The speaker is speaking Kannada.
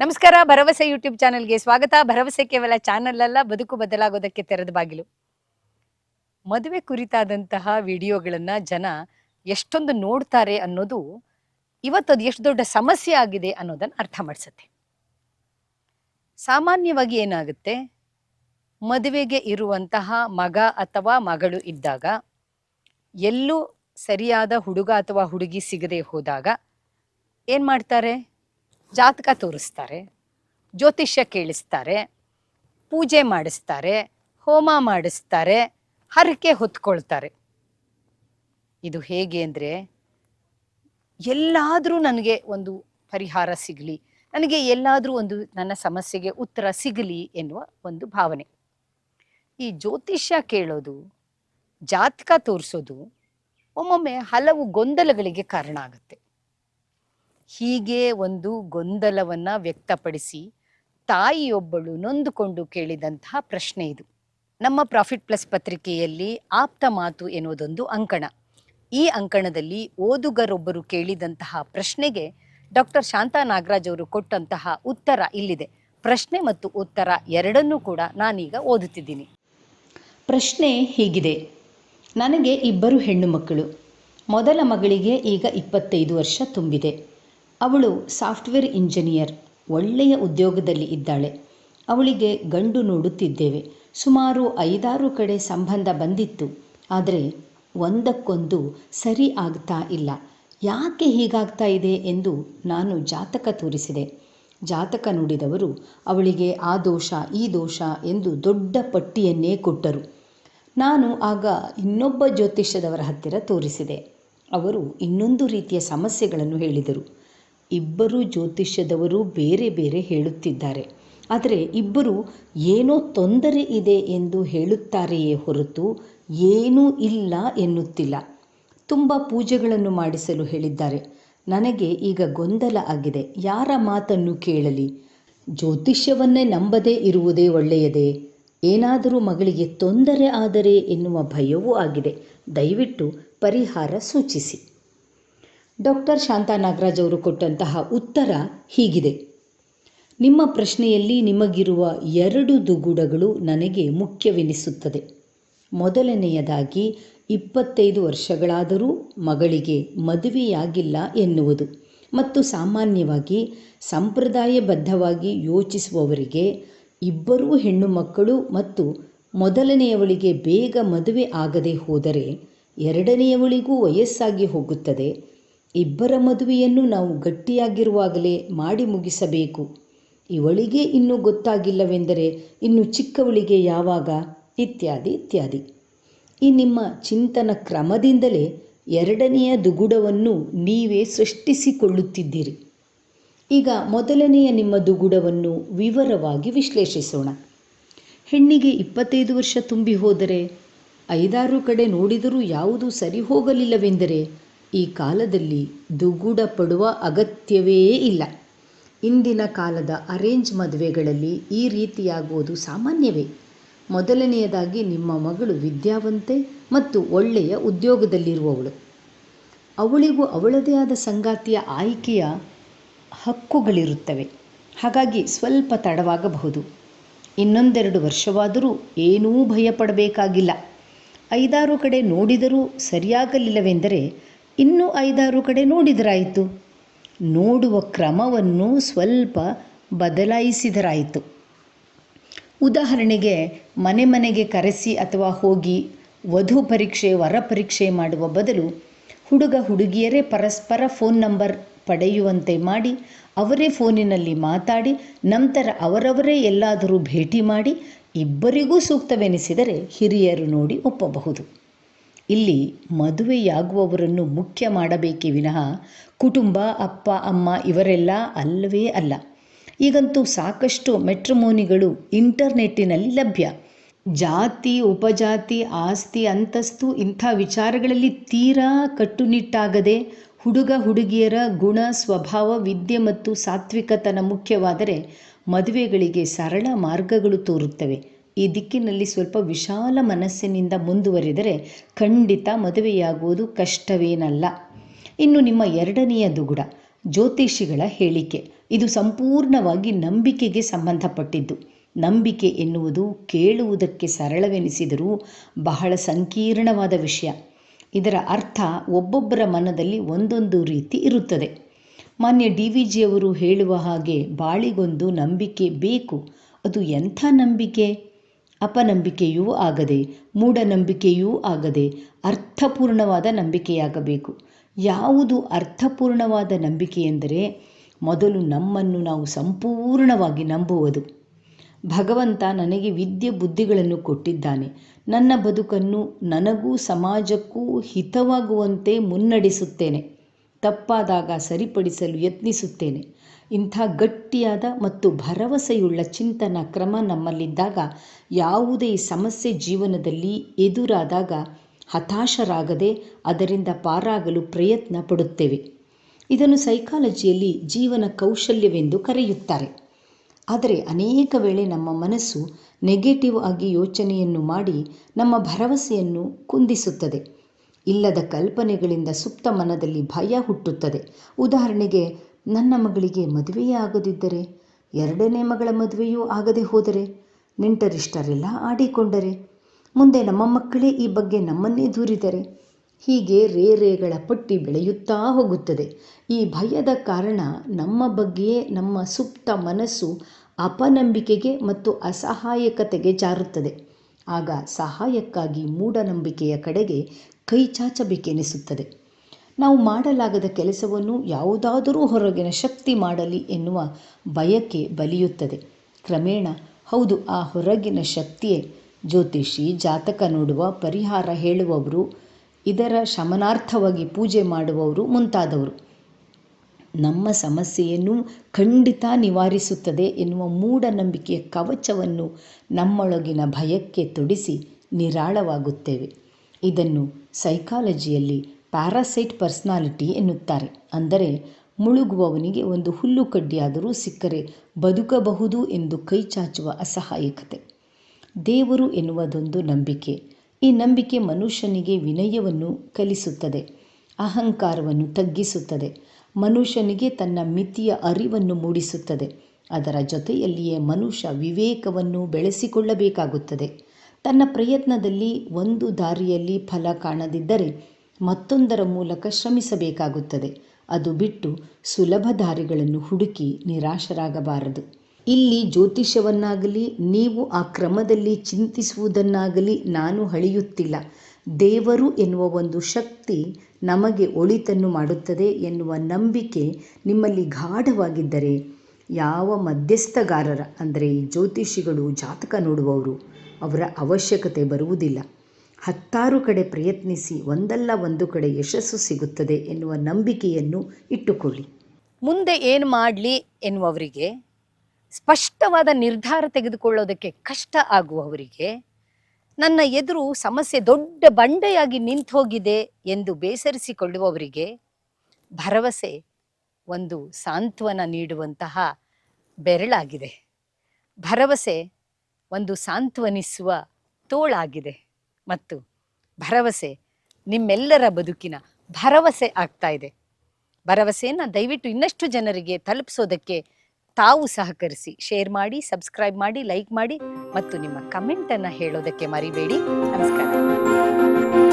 ನಮಸ್ಕಾರ, ಭರವಸೆ ಯೂಟ್ಯೂಬ್ ಚಾನೆಲ್ಗೆ ಸ್ವಾಗತ. ಭರವಸೆ ಕೇವಲ ಚಾನೆಲ್ ಅಲ್ಲ, ಬದುಕು ಬದಲಾಗೋದಕ್ಕೆ ತೆರೆದ ಬಾಗಿಲು. ಮದುವೆ ಕುರಿತಾದಂತಹ ವಿಡಿಯೋಗಳನ್ನ ಜನ ಎಷ್ಟೊಂದು ನೋಡ್ತಾರೆ ಅನ್ನೋದು ಇವತ್ತು ಅದು ಎಷ್ಟು ದೊಡ್ಡ ಸಮಸ್ಯೆ ಆಗಿದೆ ಅನ್ನೋದನ್ನ ಅರ್ಥ ಮಾಡಿಸುತ್ತೆ. ಸಾಮಾನ್ಯವಾಗಿ ಏನಾಗುತ್ತೆ? ಮದುವೆಗೆ ಇರುವಂತಹ ಮಗ ಅಥವಾ ಮಗಳು ಇದ್ದಾಗ, ಎಲ್ಲೂ ಸರಿಯಾದ ಹುಡುಗ ಅಥವಾ ಹುಡುಗಿ ಸಿಗದೆ ಹೋದಾಗ ಏನ್ ಮಾಡ್ತಾರೆ? ಜಾತಕ ತೋರಿಸ್ತಾರೆ, ಜ್ಯೋತಿಷ್ಯ ಕೇಳಿಸ್ತಾರೆ, ಪೂಜೆ ಮಾಡಿಸ್ತಾರೆ, ಹೋಮ ಮಾಡಿಸ್ತಾರೆ, ಹರಕೆ ಹೊತ್ಕೊಳ್ತಾರೆ. ಇದು ಹೇಗೆ ಅಂದರೆ, ಎಲ್ಲಾದರೂ ನನಗೆ ಒಂದು ಪರಿಹಾರ ಸಿಗಲಿ, ನನಗೆ ಎಲ್ಲಾದರೂ ಒಂದು ನನ್ನ ಸಮಸ್ಯೆಗೆ ಉತ್ತರ ಸಿಗಲಿ ಎನ್ನುವ ಒಂದು ಭಾವನೆ. ಈ ಜ್ಯೋತಿಷ್ಯ ಕೇಳೋದು, ಜಾತಕ ತೋರಿಸೋದು ಒಮ್ಮೊಮ್ಮೆ ಹಲವು ಗೊಂದಲಗಳಿಗೆ ಕಾರಣ ಆಗುತ್ತೆ. ಹೀಗೆ ಒಂದು ಗೊಂದಲವನ್ನ ವ್ಯಕ್ತಪಡಿಸಿ ತಾಯಿಯೊಬ್ಬಳು ನೊಂದುಕೊಂಡು ಕೇಳಿದಂತಹ ಪ್ರಶ್ನೆ ಇದು. ನಮ್ಮ ಪ್ರಾಫಿಟ್ ಪ್ಲಸ್ ಪತ್ರಿಕೆಯಲ್ಲಿ ಆಪ್ತ ಮಾತು ಎನ್ನುವುದೊಂದು ಅಂಕಣ. ಈ ಅಂಕಣದಲ್ಲಿ ಓದುಗರೊಬ್ಬರು ಕೇಳಿದಂತಹ ಪ್ರಶ್ನೆಗೆ ಡಾಕ್ಟರ್ ಶಾಂತಾ ನಾಗರಾಜ್ ಅವರು ಕೊಟ್ಟಂತಹ ಉತ್ತರ ಇಲ್ಲಿದೆ. ಪ್ರಶ್ನೆ ಮತ್ತು ಉತ್ತರ ಎರಡನ್ನೂ ಕೂಡ ನಾನೀಗ ಓದುತ್ತಿದ್ದೀನಿ. ಪ್ರಶ್ನೆ ಹೀಗಿದೆ. ನನಗೆ ಇಬ್ಬರು ಹೆಣ್ಣು ಮಕ್ಕಳು. ಮೊದಲ ಮಗಳಿಗೆ ಈಗ ಇಪ್ಪತ್ತೈದು ವರ್ಷ ತುಂಬಿದೆ. ಅವಳು ಸಾಫ್ಟ್ವೇರ್ ಇಂಜಿನಿಯರ್, ಒಳ್ಳೆಯ ಉದ್ಯೋಗದಲ್ಲಿ ಇದ್ದಾಳೆ. ಅವಳಿಗೆ ಗಂಡು ನೋಡುತ್ತಿದ್ದೇವೆ. ಸುಮಾರು ಐದಾರು ಕಡೆ ಸಂಬಂಧ ಬಂದಿತ್ತು. ಆದರೆ ಒಂದಕ್ಕೊಂದು ಸರಿ ಆಗ್ತಾ ಇಲ್ಲ. ಯಾಕೆ ಹೀಗಾಗ್ತಾ ಇದೆ ಎಂದು ನಾನು ಜಾತಕ ತೋರಿಸಿದೆ. ಜಾತಕ ನೋಡಿದವರು ಅವಳಿಗೆ ಆ ದೋಷ, ಈ ದೋಷ ಎಂದು ದೊಡ್ಡ ಪಟ್ಟಿಯನ್ನೇ ಕೊಟ್ಟರು. ನಾನು ಆಗ ಇನ್ನೊಬ್ಬ ಜ್ಯೋತಿಷ್ಯದವರ ಹತ್ತಿರ ತೋರಿಸಿದೆ. ಅವರು ಇನ್ನೊಂದು ರೀತಿಯ ಸಮಸ್ಯೆಗಳನ್ನು ಹೇಳಿದರು. ಇಬ್ಬರು ಜ್ಯೋತಿಷ್ಯದವರು ಬೇರೆ ಬೇರೆ ಹೇಳುತ್ತಿದ್ದಾರೆ. ಆದರೆ ಇಬ್ಬರು ಏನೋ ತೊಂದರೆ ಇದೆ ಎಂದು ಹೇಳುತ್ತಾರೆಯೇ ಹೊರತು ಏನೂ ಇಲ್ಲ ಎನ್ನುತ್ತಿಲ್ಲ. ತುಂಬ ಪೂಜೆಗಳನ್ನು ಮಾಡಿಸಲು ಹೇಳಿದ್ದಾರೆ. ನನಗೆ ಈಗ ಗೊಂದಲ ಆಗಿದೆ. ಯಾರ ಮಾತನ್ನು ಕೇಳಲಿ? ಜ್ಯೋತಿಷ್ಯವನ್ನೇ ನಂಬದೇ ಇರುವುದೇ ಒಳ್ಳೆಯದೇ? ಏನಾದರೂ ಮಗಳಿಗೆ ತೊಂದರೆ ಆದರೆ ಎನ್ನುವ ಭಯವೂ ಆಗಿದೆ. ದಯವಿಟ್ಟು ಪರಿಹಾರ ಸೂಚಿಸಿ. ಡಾಕ್ಟರ್ ಶಾಂತಾ ನಾಗರಾಜ್ ಅವರು ಕೊಟ್ಟಂತಹ ಉತ್ತರ ಹೀಗಿದೆ. ನಿಮ್ಮ ಪ್ರಶ್ನೆಯಲ್ಲಿ ನಿಮಗಿರುವ ಎರಡು ದುಗುಡಗಳು ನನಗೆ ಮುಖ್ಯವೆನಿಸುತ್ತದೆ. ಮೊದಲನೆಯದಾಗಿ, ಇಪ್ಪತ್ತೈದು ವರ್ಷಗಳಾದರೂ ಮಗಳಿಗೆ ಮದುವೆಯಾಗಿಲ್ಲ ಎನ್ನುವುದು ಮತ್ತು ಸಾಮಾನ್ಯವಾಗಿ ಸಂಪ್ರದಾಯಬದ್ಧವಾಗಿ ಯೋಚಿಸುವವರಿಗೆ ಇಬ್ಬರೂ ಹೆಣ್ಣು ಮಕ್ಕಳು ಮತ್ತು ಮೊದಲನೆಯವಳಿಗೆ ಬೇಗ ಮದುವೆ ಆಗದೆ ಹೋದರೆ ಎರಡನೆಯವಳಿಗೂ ವಯಸ್ಸಾಗಿ ಹೋಗುತ್ತದೆ. ಇಬ್ಬರ ಮದುವೆಯನ್ನು ನಾವು ಗಟ್ಟಿಯಾಗಿರುವಾಗಲೇ ಮಾಡಿ ಮುಗಿಸಬೇಕು. ಇವಳಿಗೆ ಇನ್ನೂ ಗೊತ್ತಾಗಿಲ್ಲವೆಂದರೆ ಇನ್ನು ಚಿಕ್ಕವಳಿಗೆ ಯಾವಾಗ? ಇತ್ಯಾದಿ ಇತ್ಯಾದಿ. ಈ ನಿಮ್ಮ ಚಿಂತನ ಕ್ರಮದಿಂದಲೇ ಎರಡನೆಯ ದುಗುಡವನ್ನು ನೀವೇ ಸೃಷ್ಟಿಸಿಕೊಳ್ಳುತ್ತಿದ್ದೀರಿ. ಈಗ ಮೊದಲನೆಯ ನಿಮ್ಮ ದುಗುಡವನ್ನು ವಿವರವಾಗಿ ವಿಶ್ಲೇಷಿಸೋಣ. ಹೆಣ್ಣಿಗೆ ಇಪ್ಪತ್ತೈದು ವರ್ಷ ತುಂಬಿ ಹೋದರೆ, ಐದಾರು ಕಡೆ ನೋಡಿದರೂ ಯಾವುದೂ ಸರಿ ಹೋಗಲಿಲ್ಲವೆಂದರೆ ಈ ಕಾಲದಲ್ಲಿ ದುಗುಡ ಪಡುವ ಅಗತ್ಯವೇ ಇಲ್ಲ. ಇಂದಿನ ಕಾಲದ ಅರೇಂಜ್ ಮದುವೆಗಳಲ್ಲಿ ಈ ರೀತಿಯಾಗುವುದು ಸಾಮಾನ್ಯವೇ. ಮೊದಲನೆಯದಾಗಿ ನಿಮ್ಮ ಮಗಳು ವಿದ್ಯಾವಂತೆ ಮತ್ತು ಒಳ್ಳೆಯ ಉದ್ಯೋಗದಲ್ಲಿರುವವಳು. ಅವಳಿಗೂ ಅವಳದೇ ಆದ ಸಂಗಾತಿಯ ಆಯ್ಕೆಯ ಹಕ್ಕುಗಳಿರುತ್ತವೆ. ಹಾಗಾಗಿ ಸ್ವಲ್ಪ ತಡವಾಗಬಹುದು. ಇನ್ನೊಂದೆರಡು ವರ್ಷವಾದರೂ ಏನೂ ಭಯಪಡಬೇಕಾಗಿಲ್ಲ. ಐದಾರು ಕಡೆ ನೋಡಿದರೂ ಸರಿಯಾಗಲಿಲ್ಲವೆಂದರೆ ಇನ್ನೂ ಐದಾರು ಕಡೆ ನೋಡಿದರಾಯಿತು. ನೋಡುವ ಕ್ರಮವನ್ನು ಸ್ವಲ್ಪ ಬದಲಾಯಿಸಿದರಾಯಿತು. ಉದಾಹರಣೆಗೆ, ಮನೆ ಮನೆಗೆ ಕರೆಸಿ ಅಥವಾ ಹೋಗಿ ವಧು ಪರೀಕ್ಷೆ, ವರ ಪರೀಕ್ಷೆ ಮಾಡುವ ಬದಲು ಹುಡುಗ ಹುಡುಗಿಯರೇ ಪರಸ್ಪರ ಫೋನ್ ನಂಬರ್ ಪಡೆಯುವಂತೆ ಮಾಡಿ, ಅವರೇ ಫೋನಿನಲ್ಲಿ ಮಾತಾಡಿ, ನಂತರ ಅವರವರೇ ಎಲ್ಲಾದರೂ ಭೇಟಿ ಮಾಡಿ, ಇಬ್ಬರಿಗೂ ಸೂಕ್ತವೆನಿಸಿದರೆ ಹಿರಿಯರು ನೋಡಿ ಒಪ್ಪಬಹುದು. ಇಲ್ಲಿ ಮದುವೆಯಾಗುವವರನ್ನು ಮುಖ್ಯ ಮಾಡಬೇಕೇ ವಿನಃ ಕುಟುಂಬ, ಅಪ್ಪ, ಅಮ್ಮ ಇವರೆಲ್ಲ ಅಲ್ಲವೇ ಅಲ್ಲ. ಈಗಂತೂ ಸಾಕಷ್ಟು ಮೆಟ್ರಮೋನಿಗಳು ಇಂಟರ್ನೆಟ್ಟಿನಲ್ಲಿ ಲಭ್ಯ. ಜಾತಿ, ಉಪಜಾತಿ, ಆಸ್ತಿ, ಅಂತಸ್ತು ಇಂಥ ವಿಚಾರಗಳಲ್ಲಿ ತೀರಾ ಕಟ್ಟುನಿಟ್ಟಾಗದೆ ಹುಡುಗ ಹುಡುಗಿಯರ ಗುಣ, ಸ್ವಭಾವ, ವಿದ್ಯೆ ಮತ್ತು ಸಾತ್ವಿಕತನ ಮುಖ್ಯವಾದರೆ ಮದುವೆಗಳಿಗೆ ಸರಳ ಮಾರ್ಗಗಳು ತೋರುತ್ತವೆ. ಈ ದಿಕ್ಕಿನಲ್ಲಿ ಸ್ವಲ್ಪ ವಿಶಾಲ ಮನಸ್ಸಿನಿಂದ ಮುಂದುವರಿದರೆ ಖಂಡಿತ ಮದುವೆಯಾಗುವುದು ಕಷ್ಟವೇನಲ್ಲ. ಇನ್ನು ನಿಮ್ಮ ಎರಡನೆಯ ದುಗುಡ, ಜ್ಯೋತಿಷಿಗಳ ಹೇಳಿಕೆ. ಇದು ಸಂಪೂರ್ಣವಾಗಿ ನಂಬಿಕೆಗೆ ಸಂಬಂಧಪಟ್ಟಿದ್ದು. ನಂಬಿಕೆ ಎನ್ನುವುದು ಕೇಳುವುದಕ್ಕೆ ಸರಳವೆನಿಸಿದರೂ ಬಹಳ ಸಂಕೀರ್ಣವಾದ ವಿಷಯ. ಇದರ ಅರ್ಥ ಒಬ್ಬೊಬ್ಬರ ಮನದಲ್ಲಿ ಒಂದೊಂದು ರೀತಿ ಇರುತ್ತದೆ. ಮಾನ್ಯ ಡಿ ವಿ ಜಿಯವರು ಹೇಳುವ ಹಾಗೆ ಬಾಳಿಗೊಂದು ನಂಬಿಕೆ ಬೇಕು. ಅದು ಎಂಥ ನಂಬಿಕೆ? ಅಪನಂಬಿಕೆಯೂ ಆಗದೆ, ಮೂಢನಂಬಿಕೆಯೂ ಆಗದೆ, ಅರ್ಥಪೂರ್ಣವಾದ ನಂಬಿಕೆಯಾಗಬೇಕು. ಯಾವುದು ಅರ್ಥಪೂರ್ಣವಾದ ನಂಬಿಕೆ ಎಂದರೆ, ಮೊದಲು ನಮ್ಮನ್ನು ನಾವು ಸಂಪೂರ್ಣವಾಗಿ ನಂಬುವುದು. ಭಗವಂತ ನನಗೆ ವಿದ್ಯೆ ಬುದ್ಧಿಗಳನ್ನು ಕೊಟ್ಟಿದ್ದಾನೆ. ನನ್ನ ಬದುಕನ್ನು ನನಗೂ ಸಮಾಜಕ್ಕೂ ಹಿತವಾಗುವಂತೆ ಮುನ್ನಡೆಸುತ್ತೇನೆ. ತಪ್ಪಾದಾಗ ಸರಿಪಡಿಸಲು ಯತ್ನಿಸುತ್ತೇನೆ. ಇಂಥ ಗಟ್ಟಿಯಾದ ಮತ್ತು ಭರವಸೆಯುಳ್ಳ ಚಿಂತನ ಕ್ರಮ ನಮ್ಮಲ್ಲಿದ್ದಾಗ, ಯಾವುದೇ ಸಮಸ್ಯೆ ಜೀವನದಲ್ಲಿ ಎದುರಾದಾಗ ಹತಾಶರಾಗದೆ ಅದರಿಂದ ಪಾರಾಗಲು ಪ್ರಯತ್ನ ಪಡುತ್ತೇವೆ. ಇದನ್ನು ಸೈಕಾಲಜಿಯಲ್ಲಿ ಜೀವನ ಕೌಶಲ್ಯವೆಂದು ಕರೆಯುತ್ತಾರೆ. ಆದರೆ ಅನೇಕ ವೇಳೆ ನಮ್ಮ ಮನಸ್ಸು ನೆಗೆಟಿವ್ ಆಗಿ ಯೋಚನೆಯನ್ನು ಮಾಡಿ ನಮ್ಮ ಭರವಸೆಯನ್ನು ಕುಂದಿಸುತ್ತದೆ. ಇಲ್ಲದ ಕಲ್ಪನೆಗಳಿಂದ ಸುಪ್ತ ಮನದಲ್ಲಿ ಭಯ ಹುಟ್ಟುತ್ತದೆ. ಉದಾಹರಣೆಗೆ ನನ್ನ ಮಗಳಿಗೆ ಮದುವೆಯೇ ಆಗದಿದ್ದರೆ, ಎರಡನೇ ಮಗಳ ಮದುವೆಯೂ ಆಗದೆ ಹೋದರೆ, ನೆಂಟರಿಷ್ಟರೆಲ್ಲ ಆಡಿಕೊಂಡರೆ, ಮುಂದೆ ನಮ್ಮ ಮಕ್ಕಳೇ ಈ ಬಗ್ಗೆ ನಮ್ಮನ್ನೇ ದೂರಿದರೆ, ಹೀಗೆ ರೇ ರೇಗಳ ಪಟ್ಟಿ ಬೆಳೆಯುತ್ತಾ ಹೋಗುತ್ತದೆ. ಈ ಭಯದ ಕಾರಣ ನಮ್ಮ ಬಗ್ಗೆಯೇ ನಮ್ಮ ಸುಪ್ತ ಮನಸ್ಸು ಅಪನಂಬಿಕೆಗೆ ಮತ್ತು ಅಸಹಾಯಕತೆಗೆ ಜಾರುತ್ತದೆ. ಆಗ ಸಹಾಯಕ್ಕಾಗಿ ಮೂಢನಂಬಿಕೆಯ ಕಡೆಗೆ ಕೈ ಚಾಚಬೇಕೆನಿಸುತ್ತದೆ. ನಾವು ಮಾಡಲಾಗದ ಕೆಲಸವನ್ನು ಯಾವುದಾದರೂ ಹೊರಗಿನ ಶಕ್ತಿ ಮಾಡಲಿ ಎನ್ನುವ ಬಯಕೆ ಬಲಿಯುತ್ತದೆ. ಕ್ರಮೇಣ, ಹೌದು, ಆ ಹೊರಗಿನ ಶಕ್ತಿಯೇ ಜ್ಯೋತಿಷಿ ಜಾತಕ ನೋಡುವ, ಪರಿಹಾರ ಹೇಳುವವರು, ಇದರ ಶಮನಾರ್ಥವಾಗಿ ಪೂಜೆ ಮಾಡುವವರು ಮುಂತಾದವರು. ನಮ್ಮ ಸಮಸ್ಯೆಯನ್ನು ಖಂಡಿತ ನಿವಾರಿಸುತ್ತದೆ ಎನ್ನುವ ಮೂಢನಂಬಿಕೆಯ ಕವಚವನ್ನು ನಮ್ಮೊಳಗಿನ ಭಯಕ್ಕೆ ತೊಡಿಸಿ ನಿರಾಳವಾಗುತ್ತೇವೆ. ಇದನ್ನು ಸೈಕಾಲಜಿಯಲ್ಲಿ ಪ್ಯಾರಾಸೈಟ್ ಪರ್ಸ್ನಾಲಿಟಿ ಎನ್ನುತ್ತಾರೆ. ಅಂದರೆ ಮುಳುಗುವವನಿಗೆ ಒಂದು ಹುಲ್ಲು ಕಡ್ಡಿಯಾದರೂ ಸಿಕ್ಕರೆ ಬದುಕಬಹುದು ಎಂದು ಕೈಚಾಚುವ ಅಸಹಾಯಕತೆ. ದೇವರು ಎನ್ನುವುದೊಂದು ನಂಬಿಕೆ. ಈ ನಂಬಿಕೆ ಮನುಷ್ಯನಿಗೆ ವಿನಯವನ್ನು ಕಲಿಸುತ್ತದೆ, ಅಹಂಕಾರವನ್ನು ತಗ್ಗಿಸುತ್ತದೆ. ಮನುಷ್ಯನಿಗೆ ತನ್ನ ಮಿತಿಯ ಅರಿವನ್ನು ಮೂಡಿಸುತ್ತದೆ. ಅದರ ಜೊತೆಯಲ್ಲಿಯೇ ಮನುಷ್ಯ ವಿವೇಕವನ್ನು ಬೆಳೆಸಿಕೊಳ್ಳಬೇಕಾಗುತ್ತದೆ. ತನ್ನ ಪ್ರಯತ್ನದಲ್ಲಿ ಒಂದು ದಾರಿಯಲ್ಲಿ ಫಲ ಕಾಣದಿದ್ದರೆ ಮತ್ತೊಂದರ ಮೂಲಕ ಶ್ರಮಿಸಬೇಕಾಗುತ್ತದೆ. ಅದು ಬಿಟ್ಟು ಸುಲಭ ದಾರಿಗಳನ್ನು ಹುಡುಕಿ ನಿರಾಶರಾಗಬಾರದು. ಇಲ್ಲಿ ಜ್ಯೋತಿಷ್ಯವನ್ನಾಗಲಿ, ನೀವು ಆ ಕ್ರಮದಲ್ಲಿ ಚಿಂತಿಸುವುದನ್ನಾಗಲಿ ನಾನು ಹಳೆಯುತ್ತಿಲ್ಲ ದೇವರು ಎನ್ನುವ ಒಂದು ಶಕ್ತಿ ನಮಗೆ ಒಳಿತನ್ನು ಮಾಡುತ್ತದೆ ಎನ್ನುವ ನಂಬಿಕೆ ನಿಮ್ಮಲ್ಲಿ ಗಾಢವಾಗಿದ್ದರೆ ಯಾವ ಮಧ್ಯಸ್ಥಗಾರರ, ಅಂದರೆ ಜ್ಯೋತಿಷಿಗಳು ಜಾತಕ ನೋಡುವವರು, ಅವರ ಅವಶ್ಯಕತೆ ಬರುವುದಿಲ್ಲ. ಹತ್ತಾರು ಕಡೆ ಪ್ರಯತ್ನಿಸಿ, ಒಂದಲ್ಲ ಒಂದು ಕಡೆ ಯಶಸ್ಸು ಸಿಗುತ್ತದೆ ಎನ್ನುವ ನಂಬಿಕೆಯನ್ನು ಇಟ್ಟುಕೊಳ್ಳಿ. ಮುಂದೆ ಏನು ಮಾಡಲಿ ಎನ್ನುವವರಿಗೆ, ಸ್ಪಷ್ಟವಾದ ನಿರ್ಧಾರ ತೆಗೆದುಕೊಳ್ಳೋದಕ್ಕೆ ಕಷ್ಟ ಆಗುವವರಿಗೆ, ನನ್ನ ಎದುರು ಸಮಸ್ಯೆ ದೊಡ್ಡ ಬಂಡೆಯಾಗಿ ನಿಂತು ಹೋಗಿದೆ ಎಂದು ಬೇಸರಿಸಿಕೊಳ್ಳುವವರಿಗೆ ಭರವಸೆ, ಒಂದು ಸಾಂತ್ವನ ನೀಡುವಂತಹ ಬೆರಳಾಗಿದೆ. ಭರವಸೆ, ಒಂದು ಸಾಂತ್ವನಿಸುವ ತೋಳಾಗಿದೆ. ಮತ್ತು ಭರವಸೆ, ನಿಮ್ಮೆಲ್ಲರ ಬದುಕಿನ ಭರವಸೆ ಆಗ್ತಾ ಇದೆ. ಭರವಸೆಯನ್ನು ದಯವಿಟ್ಟು ಇನ್ನಷ್ಟು ಜನರಿಗೆ ತಲುಪಿಸೋದಕ್ಕೆ ತಾವು ಸಹಕರಿಸಿ. ಶೇರ್ ಮಾಡಿ, ಸಬ್ಸ್ಕ್ರೈಬ್ ಮಾಡಿ, ಲೈಕ್ ಮಾಡಿ ಮತ್ತು ನಿಮ್ಮ ಕಮೆಂಟನ್ನು ಹೇಳೋದಕ್ಕೆ ಮರಿಬೇಡಿ. ನಮಸ್ಕಾರ.